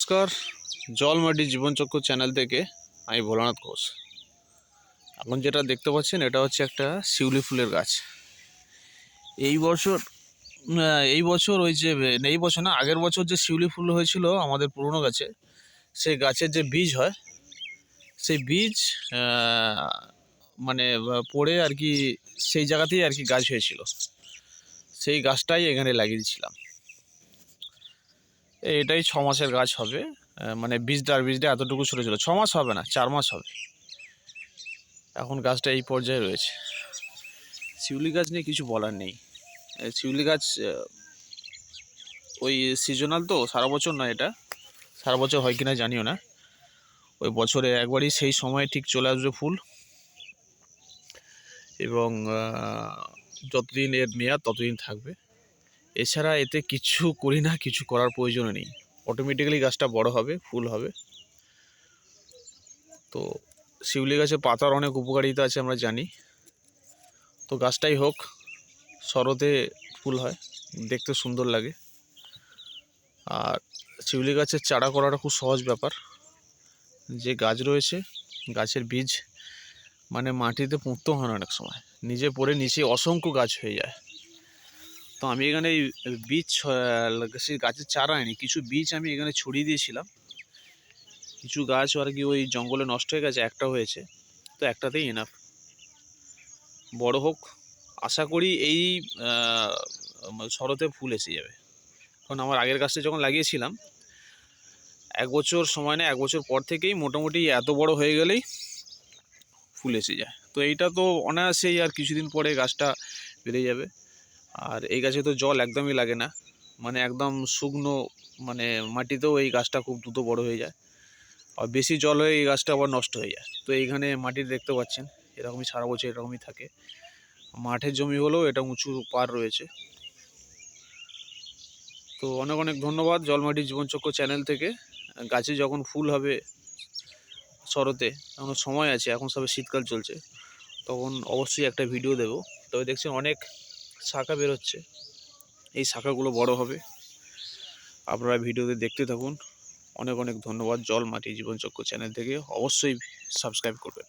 নমস্কার, জল মাটি জীবনচক্র চ্যানেল থেকে আমি ভোলানাথ ঘোষ। এখন যেটা দেখতে পাচ্ছেন, এটা হচ্ছে একটা শিউলি ফুলের গাছ। এই বছর এই বছর ওই যে, এই বছর না, আগের বছর যে শিউলি ফুল হয়েছিল আমাদের পুরনো গাছে, সেই গাছের যে বীজ হয়, সেই বীজ মানে পড়ে আর কি, সেই জায়গাতেই আর কি গাছ হয়েছিল। সেই গাছটাই এখানে লাগিয়ে দিয়েছিলাম এটাই ছ মাসের গাছ হবে। মানে বীজটা আর বীজটা এতটুকু ছোটো ছিল। ছ মাস হবে না, চার মাস হবে। এখন গাছটা এই পর্যায়ে রয়েছে। শিউলি গাছ নিয়ে কিছু বলার নেই। শিউলি গাছ ওই সিজনাল তো, সারা বছর নয় এটা। সারা বছর হয় কিনা জানিও না। ওই বছরে একবারই সেই সময় ঠিক চলে আসবে ফুল। এবং যতদিন এর মেয়াদ, ততদিন থাকবে। এছাড়া এতে কিছু করি না, কিছু করার প্রয়োজন নেই। অটোমেটিক্যালি গাছটা বড় হবে, ফুল হবে। তো শিউলি গাছে পাতার অনেক উপকারিতা আছে আমরা জানি। তো গাছটাই হোক, শরতে ফুল হয়, দেখতে সুন্দর লাগে। আর শিউলি গাছের চারা করাটা খুব সহজ ব্যাপার। যে গাছ রয়েছে, গাছের বীজ মানে মাটিতে পুঁততেও হয় না অনেক সময়। নিজে পড়ে নিচে অসংখ্য গাছ হয়ে যায়। তো আমি এখানে এই বীজ সেই গাছের চারা আনি কিছু বীজ আমি এখানে ছড়িয়ে দিয়েছিলাম। কিছু গাছ আর কি ওই জঙ্গলে নষ্ট হয়ে গেছে, একটা হয়েছে। তো একটাতেই এনাফ বড় হোক, আশা করি এই শরতে ফুল এসে যাবে। কারণ আমার আগের গাছটা যখন লাগিয়েছিলাম, এক বছর সময় না এক বছর পর থেকেই মোটামুটি এত বড় হয়ে গেলেই ফুল এসে যায়। তো এইটা তো অনায়াসেই আর কিছুদিন পরে গাছটা বেড়ে যাবে। আর এই গাছে তো জল একদমই লাগে না। মানে একদম শুকনো মানে মাটিতেও এই গাছটা খুব দ্রুত বড় হয়ে যায়। আর বেশি জল হয়ে এই গাছটা আবার নষ্ট হয়ে যায়। তো এইখানে মাটি দেখতে পাচ্ছেন, এরকমই সারা বছর এরকমই থাকে। মাঠের জমি হলেও এটা উঁচু পার রয়েছে। তো অনেক অনেক ধন্যবাদ জলমাটি জীবনচক্র চ্যানেল থেকে। গাছে যখন ফুল হবে শরতে এখনও সময় আছে, এখন সবে শীতকাল চলছে, তখন অবশ্যই একটা ভিডিও দেব। তবে দেখছেন অনেক শাখা বেরোচ্ছে। এই শাখাগুলো বড় হবে। আপনারা ভিডিওতে দেখতে থাকুন। অনেক অনেক ধন্যবাদ জল মাটি জীবনচক্র চ্যানেল থেকে। অবশ্যই সাবস্ক্রাইব করবেন।